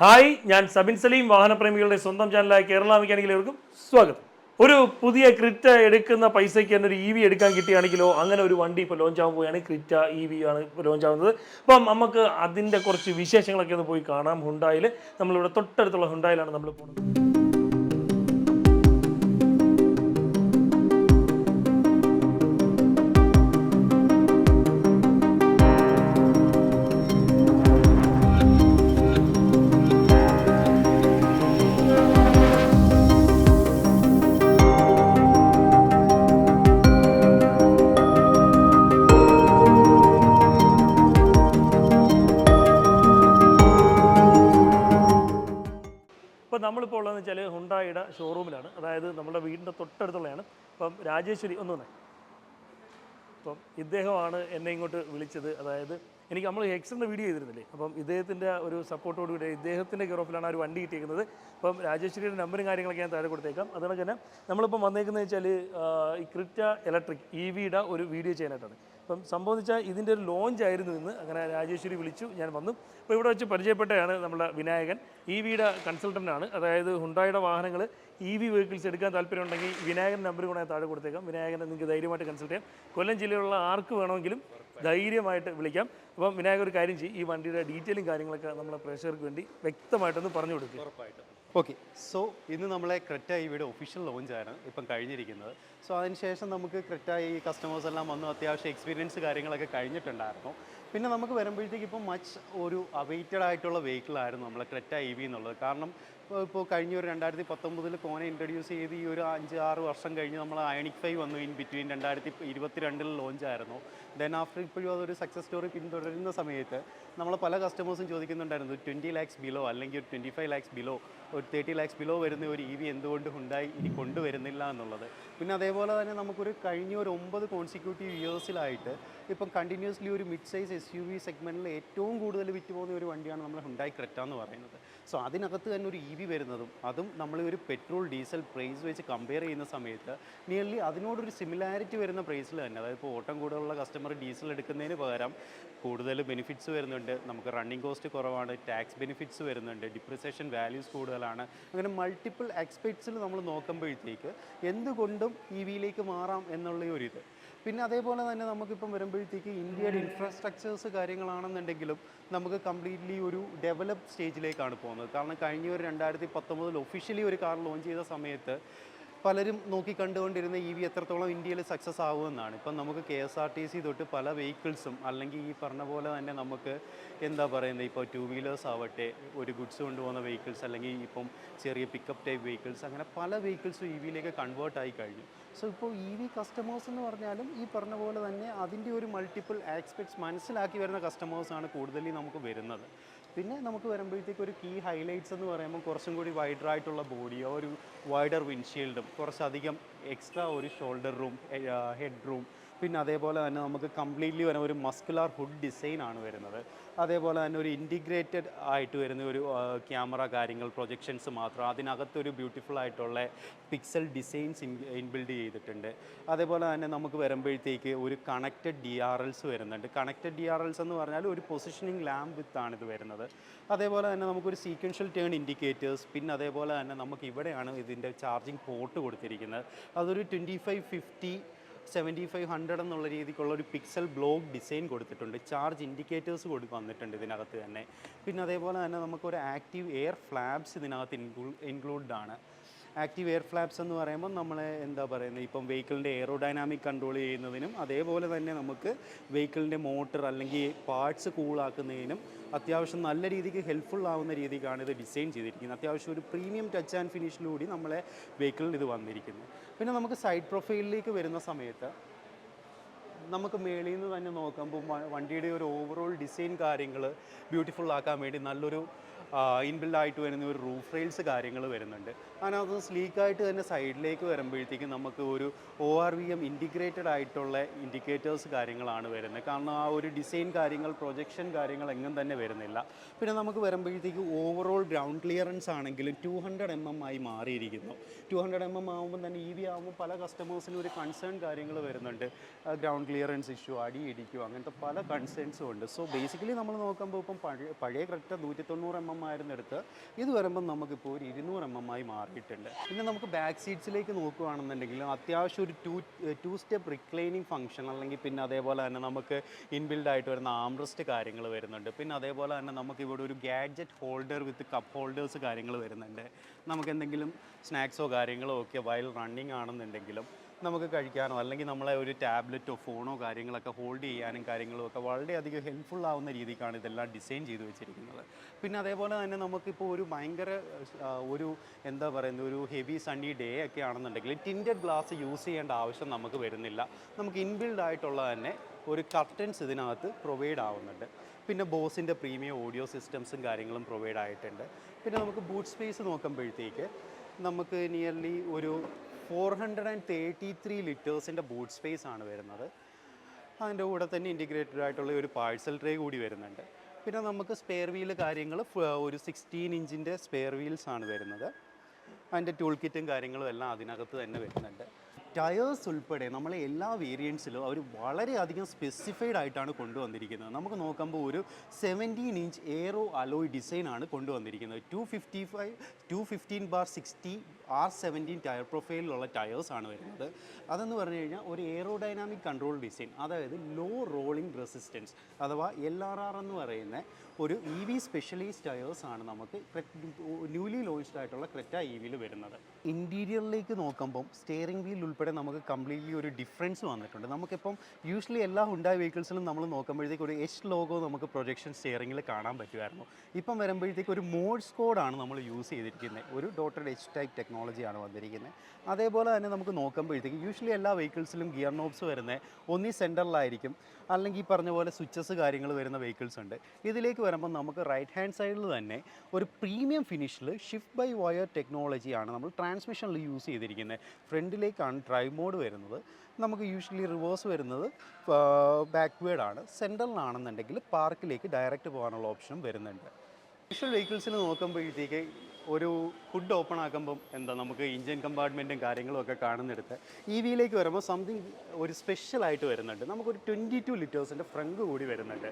Hi ഞാൻ സബിൻ സലീം വാഹനപ്രേമികളുടെ സ്വന്തം ചാനലായ കേരള മെക്കാനിക്കലേവർക്കും സ്വാഗതം. ഒരു പുതിയ ക്രിറ്റ എടുക്കുന്ന പൈസയ്ക്ക് തന്നെ ഒരു ഇ വി എടുക്കാൻ കിട്ടുകയാണെങ്കിലോ അങ്ങനെ ഒരു വണ്ടി ഇപ്പോൾ ലോഞ്ച് ആകാൻ പോവുകയാണ്. ക്രിറ്റ ഇ വി ആണ് ലോഞ്ച് ആവുന്നത്. അപ്പം നമുക്ക് അതിന്റെ കുറച്ച് വിശേഷങ്ങളൊക്കെ ഒന്ന് പോയി കാണാം. ഹുണ്ടായിൽ നമ്മളിവിടെ തൊട്ടടുത്തുള്ള ഹുണ്ടായിലാണ് നമ്മൾ പോകുന്നത്. നമ്മളിപ്പോൾ ഉള്ളതെന്ന് വെച്ചാൽ ഹുണ്ടായിയുടെ ഷോറൂമിലാണ് അതായത് നമ്മുടെ വീടിന്റെ തൊട്ടടുത്തുള്ളതാണ് അപ്പം രാജേശ്വരി ഒന്ന് വന്നേ. അപ്പം ഇദ്ദേഹമാണ് എന്നെ ഇങ്ങോട്ട് വിളിച്ചത്. അതായത് എനിക്ക് നമ്മൾ എക്സിന്റെ വീഡിയോ ചെയ്തിരുന്നില്ലേ? അപ്പം ഇദ്ദേഹത്തിന്റെ ഒരു സപ്പോർട്ടോടുകൂടി ഇദ്ദേഹത്തിന്റെ കെയറോഫിലാണ് ഒരു വണ്ടി കിട്ടിയിരിക്കുന്നത് അപ്പം രാജേശ്വരിയുടെ നമ്പറും കാര്യങ്ങളൊക്കെ ഞാൻ താഴെ കൊടുത്തേക്കാം. അതുകൊണ്ട് തന്നെ നമ്മളിപ്പം വന്നേക്കുന്നത് വെച്ചാൽ ഈ ക്രിറ്റ ഇലക്ട്രിക് ഇ വിയുടെ ഒരു വീഡിയോ ചെയ്യാനായിട്ടാണ്. അപ്പം സംഭവം ഇതിന്റെ ഒരു ലോഞ്ച് ആയിരുന്നു ഇന്ന്. അങ്ങനെ രാജേശ്വരി വിളിച്ചു ഞാൻ വന്നു. അപ്പോൾ ഇവിടെ വെച്ച് പരിചയപ്പെട്ടയാണ് നമ്മുടെ വിനായകൻ. ഇ വിയുടെ കൺസൾട്ടന്റ് ആണ്. അതായത് ഹുണ്ടായുടെ വാഹനങ്ങൾ ഇ വി വെഹിക്കിൾസ് എടുക്കാൻ താല്പര്യമുണ്ടെങ്കിൽ വിനായകൻ നമ്പർ കൂടെ താഴെ കൊടുത്തേക്കാം. വിനായകനെ നിങ്ങൾക്ക് ധൈര്യമായിട്ട് കൺസൾട്ട് ചെയ്യാം. കൊല്ലം ജില്ലയിലുള്ള ആർക്ക് വേണമെങ്കിലും ധൈര്യമായിട്ട് വിളിക്കാം. അപ്പം വിനായകൻ ഒരു കാര്യം ചെയ്യും. ഈ വണ്ടിയുടെ ഡീറ്റെയിലും കാര്യങ്ങളൊക്കെ നമ്മുടെ പ്രേക്ഷകർക്ക് വേണ്ടി വ്യക്തമായിട്ടൊന്ന് പറഞ്ഞു കൊടുക്കുക ഉറപ്പായിട്ടും. ഓക്കെ സോ ഇന്ന് നമ്മളെ ക്രെറ്റ ഇവിടെ ഒഫീഷ്യൽ ലോഞ്ചാണ് ഇപ്പം കഴിഞ്ഞിരിക്കുന്നത്. സോ അതിനുശേഷം നമുക്ക് ക്രെറ്റ ഈ കസ്റ്റമേഴ്സ് എല്ലാം വന്നു അത്യാവശ്യം എക്സ്പീരിയൻസ് കാര്യങ്ങളൊക്കെ കഴിഞ്ഞിട്ടുണ്ടായിരുന്നു. പിന്നെ നമുക്ക് വരുമ്പോഴത്തേക്ക് ഇപ്പോൾ മച്ച് ഒരു അവൈറ്റഡ് ആയിട്ടുള്ള വെഹിക്കിളായിരുന്നു നമ്മളെ ക്രെറ്റ ഇ വി എന്നുള്ളത്. കാരണം ഇപ്പോൾ കഴിഞ്ഞ ഒരു രണ്ടായിരത്തി പത്തൊമ്പതിൽ കോനെ ഇൻട്രൊഡ്യൂസ് ചെയ്ത് ഈ ഒരു അഞ്ച് ആറ് വർഷം കഴിഞ്ഞ് നമ്മൾ അയണിക് ഫൈവ് വന്നു ഇൻ ബിറ്റ്വീൻ രണ്ടായിരത്തി ഇരുപത്തിരണ്ടിൽ ലോഞ്ചായിരുന്നു ദെൻ ആഫ്റ്റർ ഇപ്പോഴും അതൊരു സക്സസ് സ്റ്റോറി പിന്തുടരുന്ന സമയത്ത് നമ്മൾ പല കസ്റ്റമേഴ്സും ചോദിക്കുന്നുണ്ടായിരുന്നു ട്വന്റി ലാക്സ് ബിലോ അല്ലെങ്കിൽ ഒരു ട്വന്റി ഫൈവ് ലാക്സ് ബിലോ ഒരു തേർട്ടി ലാക്സ് ബിലോ വരുന്ന ഒരു ഇ വി എന്തുകൊണ്ട് ഉണ്ടായി ഇനി കൊണ്ടുവരുന്നില്ല എന്നുള്ളത്? പിന്നെ അതേപോലെ തന്നെ നമുക്കൊരു കഴിഞ്ഞ ഒരു ഒമ്പത് കോൺസിക്യൂട്ടീവ് ഇയേഴ്സിലായിട്ട് ഇപ്പം കണ്ടിന്യൂസ്ലി ഒരു mid size S U V സെഗ്മെന്റിൽ ഏറ്റവും കൂടുതൽ വിറ്റ് പോകുന്ന ഒരു വണ്ടിയാണ് നമ്മൾ ഹുണ്ടായി ക്രെറ്റ എന്ന് പറയുന്നത്. സോ അതിനകത്ത് തന്നെ ഒരു ഇ വി വരുന്നതും അതും നമ്മൾ ഒരു പെട്രോൾ ഡീസൽ പ്രൈസ് വെച്ച് കമ്പയർ ചെയ്യുന്ന സമയത്ത് നിയർലി അതിനോടൊരു സിമിലാരിറ്റി വരുന്ന പ്രൈസിൽ തന്നെ. അതായത് ഇപ്പോൾ ഓട്ടം കൂടുതലുള്ള കസ്റ്റമർ ഡീസൽ എടുക്കുന്നതിന് പകരം കൂടുതൽ ബെനിഫിറ്റ്സ് വരുന്നുണ്ട്. നമുക്ക് റണ്ണിങ് കോസ്റ്റ് കുറവാണ് ടാക്സ് ബെനിഫിറ്റ്സ് വരുന്നുണ്ട് ഡിപ്രിസിയേഷൻ വാല്യൂസ് കൂടുതലാണ്. അങ്ങനെ മൾട്ടിപ്പിൾ എക്സ്പെക്ട്സിൽ നമ്മൾ നോക്കുമ്പോഴത്തേക്ക് എന്തുകൊണ്ടും ഇ വിയിലേക്ക് മാറാം എന്നുള്ള ഒരു ഇത്. പിന്നെ അതേപോലെ തന്നെ നമുക്കിപ്പം വരുമ്പോഴത്തേക്ക് ഇന്ത്യയുടെ ഇൻഫ്രാസ്ട്രക്ചേഴ്സ് കാര്യങ്ങളാണെന്നുണ്ടെങ്കിലും നമുക്ക് കംപ്ലീറ്റ്ലി ഒരു ഡെവലപ്പ് സ്റ്റേജിലേക്കാണ് പോകുന്നത്. കാരണം കഴിഞ്ഞ ഒരു രണ്ടായിരത്തി പത്തൊമ്പതിൽ ഒഫീഷ്യലി ഒരു കാർ ലോഞ്ച് ചെയ്ത സമയത്ത് പലരും നോക്കി കണ്ടുകൊണ്ടിരുന്ന ഇ വി എത്രത്തോളം ഇന്ത്യയിൽ സക്സസ് ആവുമെന്നാണ് ഇപ്പം നമുക്ക് K S R T C തൊട്ട് പല വെഹിക്കിൾസും അല്ലെങ്കിൽ ഈ പറഞ്ഞ പോലെ തന്നെ നമുക്ക് എന്താ പറയുന്നത്? ഇപ്പോൾ ടു വീലേഴ്സ് ആവട്ടെ ഒരു ഗുഡ്സ് കൊണ്ടുപോകുന്ന വെഹിക്കിൾസ് അല്ലെങ്കിൽ ഇപ്പം ചെറിയ പിക്കപ്പ് ടൈപ്പ് വെഹിക്കിൾസ് അങ്ങനെ പല വെഹിക്കിൾസും ഇ വിയിലേക്ക് കൺവേർട്ട് ആയി കഴിഞ്ഞു. സോ ഇപ്പോൾ ഇ വി കസ്റ്റമേഴ്സ് എന്ന് പറഞ്ഞാലും ഈ പറഞ്ഞ പോലെ തന്നെ അതിന്റെ ഒരു മൾട്ടിപ്പിൾ ആസ്പെക്ട്സ് മനസ്സിലാക്കി വരുന്ന കസ്റ്റമേഴ്സാണ് കൂടുതലും നമുക്ക് വരുന്നത്. പിന്നെ നമുക്ക് വരുമ്പോഴത്തേക്ക് ഒരു കീ ഹൈലൈറ്റ്സ് എന്ന് പറയുമ്പോൾ കുറച്ചും കൂടി വൈഡറായിട്ടുള്ള ബോഡിയോ ഒരു വൈഡർ വിൻഷീൽഡും കുറച്ചധികം എക്സ്ട്രാ ഒരു ഷോൾഡർ റൂം ഹെഡ് റൂം പിന്നെ അതേപോലെ തന്നെ നമുക്ക് കംപ്ലീറ്റ്ലി വരുന്ന ഒരു മസ്കുലാർ ഹുഡ് ഡിസൈൻ ആണ് വരുന്നത്. അതേപോലെ തന്നെ ഒരു ഇന്റിഗ്രേറ്റഡ് ആയിട്ട് വരുന്ന ഒരു ക്യാമറ കാര്യങ്ങൾ പ്രൊജക്ഷൻസ് മാത്രം. അതിനകത്തൊരു ബ്യൂട്ടിഫുൾ ആയിട്ടുള്ള പിക്സൽ ഡിസൈൻസ് ഇൻ ഇൻബിൽഡ് ചെയ്തിട്ടുണ്ട്. അതേപോലെ തന്നെ നമുക്ക് വരുമ്പോഴത്തേക്ക് ഒരു കണക്റ്റഡ് ഡി ആർ എൽസ് വരുന്നുണ്ട്. കണക്റ്റഡ് ഡി ആർ എൽസ് എന്ന് പറഞ്ഞാൽ ഒരു പൊസിഷനിങ് ലാമ്പ് വിത്ത് ആണ് ഇത് വരുന്നത്. അതേപോലെ തന്നെ നമുക്കൊരു സീക്വൻഷ്യൽ ടേൺ ഇൻഡിക്കേറ്റേഴ്സ് പിന്നെ അതേപോലെ തന്നെ നമുക്ക് ഇവിടെയാണ് ഇതിന്റെ ചാർജിങ് പോർട്ട് കൊടുത്തിരിക്കുന്നത്. അതൊരു twenty five fifty seventy five hundred എന്നുള്ള രീതിക്കുള്ള ഒരു പിക്സൽ ബ്ലോക്ക് ഡിസൈൻ കൊടുത്തിട്ടുണ്ട്. ചാർജ് ഇൻഡിക്കേറ്റേഴ്സ് കൊടു വന്നിട്ടുണ്ട് ഇതിനകത്ത് തന്നെ. പിന്നെ അതേപോലെ തന്നെ നമുക്കൊരു ആക്റ്റീവ് എയർ ഫ്ലാബ്സ് ഇതിനകത്ത് ഇൻക്ലൂ ഇൻക്ലൂഡഡ് ആണ്. ആക്റ്റീവ് എയർ ഫ്ലാപ്സ് എന്ന് പറയുമ്പോൾ നമ്മൾ എന്താ പറയുന്നത്? ഇപ്പം വെഹിക്കിളിന്റെ എയറോഡൈനാമിക് കൺട്രോൾ ചെയ്യുന്നതിനും അതേപോലെ തന്നെ നമുക്ക് വെഹിക്കിളിന്റെ മോട്ടർ അല്ലെങ്കിൽ പാർട്സ് കൂളാക്കുന്നതിനും അത്യാവശ്യം നല്ല രീതിക്ക് ഹെൽപ്ഫുൾ ആവുന്ന രീതിക്കാണ് ഇത് ഡിസൈൻ ചെയ്തിരിക്കുന്നത്. അത്യാവശ്യം ഒരു പ്രീമിയം ടച്ച് ആൻഡ് ഫിനിഷിലൂടി നമ്മളെ വെഹിക്കിളിൽ ഇത് വന്നിരിക്കുന്നു. പിന്നെ നമുക്ക് സൈഡ് പ്രൊഫൈലിലേക്ക് വരുന്ന സമയത്ത് നമുക്ക് മേളിൽ നിന്ന് തന്നെ നോക്കുമ്പോൾ വണ്ടിയുടെ ഒരു ഓവറോൾ ഡിസൈൻ കാര്യങ്ങൾ ബ്യൂട്ടിഫുൾ ആക്കാൻ വേണ്ടി നല്ലൊരു ഇൻബിൽഡ് ആയിട്ട് വരുന്ന ഒരു റൂഫ് റെയിൽസ് കാര്യങ്ങൾ വരുന്നുണ്ട്. അതിനകത്ത് സ്ലീക്കായിട്ട് തന്നെ സൈഡിലേക്ക് വരുമ്പോഴത്തേക്കും നമുക്ക് ഒരു O R V M integrated ആയിട്ടുള്ള ഇൻഡിക്കേറ്റേഴ്സ് കാര്യങ്ങളാണ് വരുന്നത്. കാരണം ആ ഒരു ഡിസൈൻ കാര്യങ്ങൾ പ്രൊജക്ഷൻ കാര്യങ്ങൾ എങ്ങും തന്നെ വരുന്നില്ല. പിന്നെ നമുക്ക് വരുമ്പോഴത്തേക്ക് ഓവറോൾ ഗ്രൗണ്ട് ക്ലിയറൻസ് ആണെങ്കിലും ടു ഹൺഡ്രഡ് എം എം ആയി മാറിയിരിക്കുന്നു. ടു ഹൺഡ്രഡ് എം എം ആകുമ്പോൾ തന്നെ ഇ വി ആകുമ്പോൾ പല കസ്റ്റമേഴ്സിനും ഒരു കൺസേൺ കാര്യങ്ങൾ വരുന്നുണ്ട്. ഗ്രൗണ്ട് ക്ലിയറൻസ് ഇഷ്യൂ അടി ഇടിക്കും അങ്ങനത്തെ പല കൺസേൺസും ഉണ്ട്. സോ ബേസിക്കലി നമ്മൾ നോക്കുമ്പോൾ ഇപ്പം പഴയ പഴയ കറക്റ്റ് നൂറ്റി തൊണ്ണൂറ് എം എം എം ആയിരുന്നെടുത്ത് ഇത് വരുമ്പം നമുക്കിപ്പോൾ ഒരു ഇരുന്നൂറ് എം എം ആയി മാറിയിട്ടുണ്ട്. പിന്നെ നമുക്ക് ബാക്ക് സീറ്റ്സിലേക്ക് നോക്കുകയാണെന്നുണ്ടെങ്കിൽ അത്യാവശ്യം ഒരു two two step reclining function അല്ലെങ്കിൽ പിന്നെ അതേപോലെ തന്നെ നമുക്ക് ഇൻബിൽഡ് ആയിട്ട് വരുന്ന ആംറസ്റ്റ് കാര്യങ്ങൾ വരുന്നുണ്ട്. പിന്നെ അതേപോലെ തന്നെ നമുക്ക് ഇവിടെ ഒരു gadget holder with cup holders കാര്യങ്ങൾ വരുന്നുണ്ട്. നമുക്ക് എന്തെങ്കിലും സ്നാക്സോ കാര്യങ്ങളോ ഒക്കെ വയൽ റണ്ണിങ് ആണെന്നുണ്ടെങ്കിലും നമുക്ക് കഴിക്കാനോ അല്ലെങ്കിൽ നമ്മളെ ഒരു ടാബ്ലറ്റോ ഫോണോ കാര്യങ്ങളൊക്കെ ഹോൾഡ് ചെയ്യാനും കാര്യങ്ങളും ഒക്കെ വളരെയധികം ഹെൽപ്ഫുൾ ആവുന്ന രീതിക്കാണ് ഇതെല്ലാം ഡിസൈൻ ചെയ്ത് വെച്ചിരിക്കുന്നത്. പിന്നെ അതേപോലെ തന്നെ നമുക്കിപ്പോൾ ഒരു ഭയങ്കര ഒരു എന്താ പറയുന്നത് ഒരു ഹെവി സണ്ണി ഡേ ഒക്കെ ആണെന്നുണ്ടെങ്കിൽ ടിന്റഡ് ഗ്ലാസ് യൂസ് ചെയ്യേണ്ട ആവശ്യം നമുക്ക് വരുന്നില്ല. നമുക്ക് ഇൻബിൽഡ് ആയിട്ടുള്ള തന്നെ ഒരു കർട്ടൻസ് ഇതിനകത്ത് പ്രൊവൈഡ് ആവുന്നുണ്ട്. പിന്നെ ബോസിന്റെ പ്രീമിയം ഓഡിയോ സിസ്റ്റംസും കാര്യങ്ങളും പ്രൊവൈഡ് ആയിട്ടുണ്ട്. പിന്നെ നമുക്ക് ബൂട്ട് സ്പേസ് നോക്കുമ്പോഴത്തേക്ക് നമുക്ക് നിയർലി ഒരു four hundred and thirty three ലിറ്റേഴ്സിന്റെ boot space ആണ് വരുന്നത്. അതിന്റെ കൂടെ തന്നെ ഇന്റിഗ്രേറ്റഡ് ആയിട്ടുള്ള ഒരു പാഴ്സൽ ട്രേ കൂടി വരുന്നുണ്ട്. പിന്നെ നമുക്ക് സ്പെയർ വീൽ കാര്യങ്ങൾ ഒരു സിക്സ്റ്റീൻ ഇഞ്ചിന്റെ സ്പെയർ വീൽസ് ആണ് വരുന്നത്. അതിന്റെ ടൂൾ കിറ്റും കാര്യങ്ങളും എല്ലാം അതിനകത്ത് തന്നെ വരുന്നുണ്ട്. ടയേഴ്സ് ഉൾപ്പെടെ നമ്മളെ എല്ലാ വേരിയൻസിലും അവർ വളരെയധികം സ്പെസിഫൈഡ് ആയിട്ടാണ് കൊണ്ടുവന്നിരിക്കുന്നത്. നമുക്ക് നോക്കുമ്പോൾ ഒരു സെവന്റീൻ ഇഞ്ച് എയറോ അലോയ് ഡിസൈനാണ് കൊണ്ടുവന്നിരിക്കുന്നത്. Two fifty five two fifteen bar sixty R seventeen tyre പ്രൊഫൈലിലുള്ള tyres ആണ് വരുന്നത്. അതെന്ന് പറഞ്ഞു കഴിഞ്ഞാൽ ഒരു എയറോഡൈനാമിക് കൺട്രോൾ ഡിസൈൻ അതായത് ലോ റോളിംഗ് റെസിസ്റ്റൻസ് അഥവാ എൽ ആർ ആർ എന്ന് പറയുന്ന ഒരു ഇ വി സ്പെഷ്യലൈസ് ടയേഴ്സ് ആണ് നമുക്ക് ന്യൂലി ലോഞ്ച്ഡ് ആയിട്ടുള്ള ക്രെറ്റ ഇ വിയിൽ വരുന്നത്. ഇന്റീരിയറിലേക്ക് നോക്കുമ്പം സ്റ്റിയറിംഗ് വീൽ ഉൾപ്പെടെ നമുക്ക് കംപ്ലീറ്റ്ലി ഒരു ഡിഫറൻസ് വന്നിട്ടുണ്ട്. നമുക്കിപ്പം യൂഷ്വലി എല്ലാ ഹുണ്ടായി വെഹിക്കിൾസിലും നമ്മൾ നോക്കുമ്പോഴത്തേക്ക് ഒരു എച്ച് ലോഗോ നമുക്ക് പ്രൊജക്ഷൻ സ്റ്റിയറിംഗിൽ കാണാൻ പറ്റുമായിരുന്നു. ഇപ്പം വരുമ്പോഴത്തേക്ക് ഒരു മോഡ്സ് കോഡാണ് നമ്മൾ യൂസ് ചെയ്തിരിക്കുന്നത്. ഒരു ഡോട്ടഡ് എച്ച് ടൈപ്പ് ടെക്നോളജിയാണ് വന്നിരിക്കുന്നത്. അതേപോലെ തന്നെ നമുക്ക് നോക്കുമ്പോഴത്തേക്ക് യൂഷ്വലി എല്ലാ വെഹിക്കിൾസിലും ഗിയർ നോബ്സ് വരുന്നത് ഒന്നീ സെന്ററിലായിരിക്കും അല്ലെങ്കിൽ ഈ പറഞ്ഞ പോലെ സ്വിച്ചസ് കാര്യങ്ങൾ വരുന്ന വെഹിക്കിൾസ് ഉണ്ട്. ഇതിലേക്ക് വരുമ്പോൾ നമുക്ക് റൈറ്റ് ഹാൻഡ് സൈഡിൽ തന്നെ ഒരു പ്രീമിയം ഫിനിഷിൽ ഷിഫ്റ്റ് ബൈ വയർ ടെക്നോളജിയാണ് നമ്മൾ ട്രാൻസ്മിഷനിൽ യൂസ് ചെയ്തിരിക്കുന്നത്. ഫ്രണ്ടിലേക്കാണ് ഡ്രൈവ് മോഡ് വരുന്നത്. നമുക്ക് യൂഷ്വലി റിവേഴ്സ് വരുന്നത് ബാക്ക്വേഡ് ആണ് സെൻട്രലിലാണെന്നുണ്ടെങ്കിൽ പാർക്കിലേക്ക് ഡയറക്റ്റ് പോകാനുള്ള ഓപ്ഷനും വരുന്നുണ്ട്. വിഷ്വൽ വെഹിക്കിൾസിൽ നോക്കുമ്പോഴത്തേക്ക് ഒരു ഫുഡ് ഓപ്പൺ ആക്കുമ്പം എന്താ നമുക്ക് ഇഞ്ചിൻ കമ്പാർട്ട്മെന്റും കാര്യങ്ങളും ഒക്കെ കാണുന്നിടത്ത് ഇ വിയിലേക്ക് വരുമ്പോൾ സംതിങ് ഒരു സ്പെഷ്യലായിട്ട് വരുന്നുണ്ട്. നമുക്കൊരു ട്വന്റി ടു ലിറ്റേഴ്സിന്റെ ഫ്രങ്ക് കൂടി വരുന്നുണ്ട്.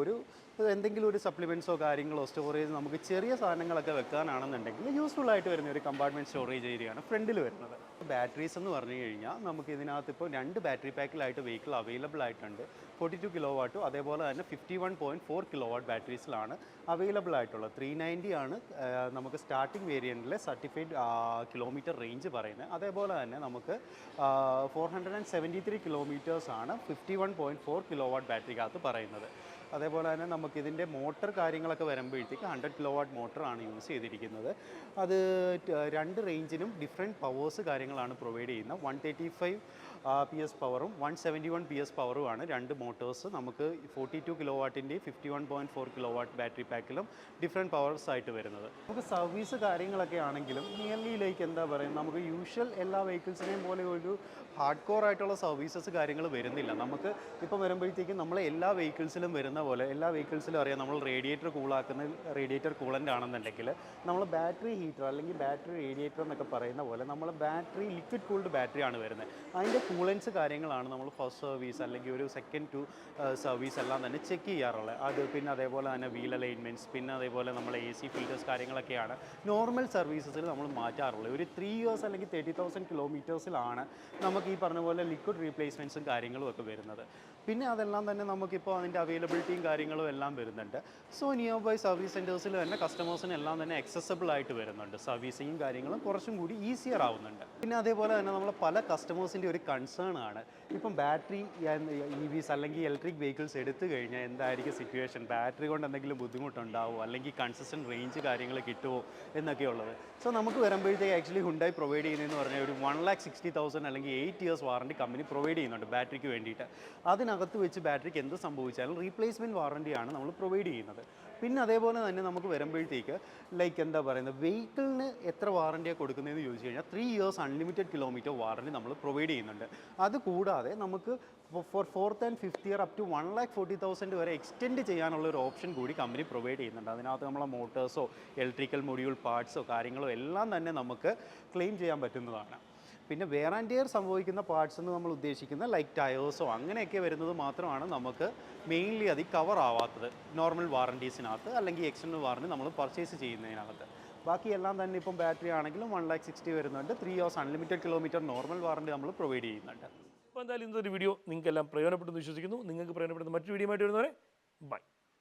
ഒരു എന്തെങ്കിലും ഒരു സപ്ലിമെന്റ്സോ കാര്യങ്ങളോ സ്റ്റോറേജ് നമുക്ക് ചെറിയ സാധനങ്ങളൊക്കെ വെക്കാനാണെന്നുണ്ടെങ്കിൽ യൂസ്ഫുൾ ആയിട്ട് വരുന്ന ഒരു കമ്പാർട്ട്മെന്റ് സ്റ്റോറേജ് ഏരിയയാണ് ഫ്രണ്ടിൽ വരുന്നത്. ബാറ്ററീസ് എന്ന് പറഞ്ഞു കഴിഞ്ഞാൽ നമുക്ക് ഇതിനകത്ത് ഇപ്പോൾ രണ്ട് ബാറ്ററി പാക്കിലായിട്ട് വെഹിക്കിൾ അവൈലബിൾ ആയിട്ടുണ്ട്. ഫോർട്ടി ടു കിലോ വാട്ടും അതേപോലെ തന്നെ fifty one point four kilo watt ബാറ്ററീസിലാണ് available ആയിട്ടുള്ളത്. ത്രീ നയന്റി ആണ് നമുക്ക് സ്റ്റാർട്ടിംഗ് വേരിയന്റിലെ സർട്ടിഫൈഡ് കിലോമീറ്റർ റേഞ്ച് പറയുന്നത്. അതേപോലെ തന്നെ നമുക്ക് four hundred and seventy three കിലോമീറ്റേഴ്സാണ് fifty one point four kilo watt ബാറ്ററിക്കകത്ത് പറയുന്നത്. അതേപോലെ തന്നെ നമുക്ക് ഇതിന്റെ മോട്ടർ കാര്യങ്ങളൊക്കെ വരുമ്പോഴത്തേക്ക് ഹൺഡ്രഡ് കിലോ വാട്ട് മോട്ടറാണ് യൂസ് ചെയ്തിരിക്കുന്നത്. അത് രണ്ട് റേഞ്ചിനും ഡിഫറെന്റ് പവേഴ്സ് കാര്യങ്ങളാണ് പ്രൊവൈഡ് ചെയ്യുന്നത്. One thirty five P S പവറും one seventy one P S പവറുമാണ് രണ്ട് മോട്ടോഴ്സ് നമുക്ക് forty two kilo വാട്ടിന്റെയും fifty one point four kilo watt battery പാക്കിലും different powers ആയിട്ട് വരുന്നത്. നമുക്ക് സർവീസ് കാര്യങ്ങളൊക്കെ ആണെങ്കിലും നിയർലിയിലേക്ക് എന്താ പറയുക നമുക്ക് യൂഷ്വൽ എല്ലാ വെഹിക്കിൾസിനെയും പോലെ ഒരു ഹാർഡ് കോർ ആയിട്ടുള്ള സർവീസസ് കാര്യങ്ങൾ വരുന്നില്ല. നമുക്ക് ഇപ്പം വരുമ്പോഴത്തേക്കും നമ്മൾ എല്ലാ വെഹിക്കിൾസിലും വരുന്ന പോലെ എല്ലാ വെഹിക്കിൾസിലും അറിയാം നമ്മൾ റേഡിയേറ്റർ കൂളാക്കുന്ന റേഡിയേറ്റർ കൂളന്റ് ആണെന്നുണ്ടെങ്കിൽ നമ്മൾ ബാറ്ററി ഹീറ്റർ അല്ലെങ്കിൽ ബാറ്ററി റേഡിയേറ്റർ എന്നൊക്കെ പറയുന്ന പോലെ നമ്മൾ ബാറ്ററി ലിക്വിഡ് കൂൾഡ് ബാറ്ററി ആണ് വരുന്നത്. അതിന്റെ കൂളൻസ് കാര്യങ്ങളാണ് നമ്മൾ ഫസ്റ്റ് സർവീസ് അല്ലെങ്കിൽ ഒരു സെക്കൻഡ് ടു സർവീസ് എല്ലാം തന്നെ ചെക്ക് ചെയ്യാറുള്ളത്. അത് പിന്നെ അതേപോലെ തന്നെ വീൽ അലൈൻമെന്റ്സ് പിന്നെ അതേപോലെ നമ്മൾ എ സി ഫിൽറ്റേഴ്സ് കാര്യങ്ങളൊക്കെയാണ് നോർമൽ സർവീസസിൽ നമ്മൾ മാറ്റാറുള്ളത്. ഒരു ത്രീ ഇയേഴ്സ് അല്ലെങ്കിൽ തേർട്ടി തൗസൻഡ് കിലോമീറ്റേഴ്സിലാണ് നമുക്ക് ഈ പറഞ്ഞ പോലെ ലിക്വിഡ് റീപ്ലേസ്മെന്റ്സും കാര്യങ്ങളും ഒക്കെ വരുന്നത്. പിന്നെ അതെല്ലാം തന്നെ നമുക്കിപ്പോൾ അതിന്റെ അവൈലബിലിറ്റിയും കാര്യങ്ങളും എല്ലാം വരുന്നുണ്ട്. സോ നിയർ ബൈ സർവീസ് സെന്റേഴ്സിൽ തന്നെ കസ്റ്റമേഴ്സിന് എല്ലാം തന്നെ അക്സസബിൾ ആയിട്ട് വരുന്നുണ്ട്. സർവീസിങ്ങും കാര്യങ്ങളും കുറച്ചും കൂടി ഈസിയർ ആവുന്നുണ്ട്. പിന്നെ അതേപോലെ തന്നെ നമ്മൾ പല കസ്റ്റമേഴ്സിന്റെ ഒരു കൺസേൺ ആണ്. ഇപ്പം ബാറ്ററി ഇ വിസ് അല്ലെങ്കിൽ ഇലക്ട്രിക് വെഹിക്കിൾസ് എടുത്തു കഴിഞ്ഞാൽ എന്തായിരിക്കും സിറ്റുവേഷൻ ബാറ്ററി കൊണ്ട് എന്തെങ്കിലും ബുദ്ധിമുട്ടുണ്ടാവുമോ അല്ലെങ്കിൽ കൺസിസ്റ്റന്റ് റേഞ്ച് കാര്യങ്ങൾ കിട്ടുമോ എന്നൊക്കെയുള്ളത് സോ നമുക്ക് വരുമ്പോഴത്തേക്ക് ആക്ച്വലി ഹുണ്ടായി പ്രൊവൈഡ് ചെയ്യുന്നതെന്ന് പറഞ്ഞാൽ ഒരു വൺ ലാക്ക് സിക്സ്റ്റി തൗസൻഡ് അല്ലെങ്കിൽ eight years warranty company provide ചെയ്യുന്നുണ്ട് ബാറ്ററിക്ക് വേണ്ടിയിട്ട്. അതിനകത്ത് വെച്ച് ബാറ്ററിക്ക് എന്ത് സംഭവിച്ചാലും റീപ്ലേസ്മെന്റ് വാറണ്ടിയാണ് നമ്മൾ പ്രൊവൈഡ് ചെയ്യുന്നത്. പിന്നെ അതേപോലെ തന്നെ നമുക്ക് വരുമ്പോഴത്തേക്ക് ലൈക്ക് എന്താ പറയുന്നത് വെഹിക്കിളിന് എത്ര വാറണ്ടിയാണ് കൊടുക്കുന്നതെന്ന് ചോദിച്ചു കഴിഞ്ഞാൽ three years unlimited kilometre warranty നമ്മൾ പ്രൊവൈഡ് ചെയ്യുന്നുണ്ട്. അത് കൂടാതെ നമുക്ക് four fourth and fifth year up to one lakh forty thousand വരെ എക്സ്റ്റെൻഡ് ചെയ്യാനുള്ള ഒരു ഓപ്ഷൻ കൂടി കമ്പനി പ്രൊവൈഡ് ചെയ്യുന്നുണ്ട്. അതിനകത്ത് നമ്മളെ മോട്ടേഴ്സോ ഇലക്ട്രിക്കൽ മൊഡ്യൂൾ പാർട്സോ കാര്യങ്ങളോ എല്ലാം തന്നെ നമുക്ക് ക്ലെയിം ചെയ്യാൻ പറ്റുന്നതാണ്. പിന്നെ വേർ ആൻഡ് ഇയർ സംഭവിക്കുന്ന പാർട്സ് എന്ന് നമ്മൾ ഉദ്ദേശിക്കുന്ന ലൈക്ക് ടയേഴ്സോ അങ്ങനെയൊക്കെ വരുന്നത് മാത്രമാണ് നമുക്ക് മെയിൻലി അത് കവർ ആവാത്തത്. നോർമൽ വാറണ്ടീസിനകത്ത് അല്ലെങ്കിൽ എക്സ്റ്റർണൽ വാറണ്ടി നമ്മൾ പർച്ചേസ് ചെയ്യുന്നതിനകത്ത്. ബാക്കി എല്ലാം തന്നെ ഇപ്പം ബാറ്ററി ആണെങ്കിലും വൺ ലാക്ക് സിക്സ്റ്റി വരുന്നുണ്ട്. Three years unlimited kilometre normal warranty നമ്മൾ പ്രൊവൈഡ് ചെയ്യുന്നുണ്ട്. അപ്പോൾ എന്തായാലും ഇന്നൊരു വീഡിയോ നിങ്ങൾക്കെല്ലാം പ്രയോജനപ്പെട്ടെന്ന് വിശ്വസിക്കുന്നു. നിങ്ങൾക്ക് പ്രയോജനപ്പെടുന്ന മറ്റു വീഡിയോ ആയിട്ട് വരുന്നവരെ ബൈ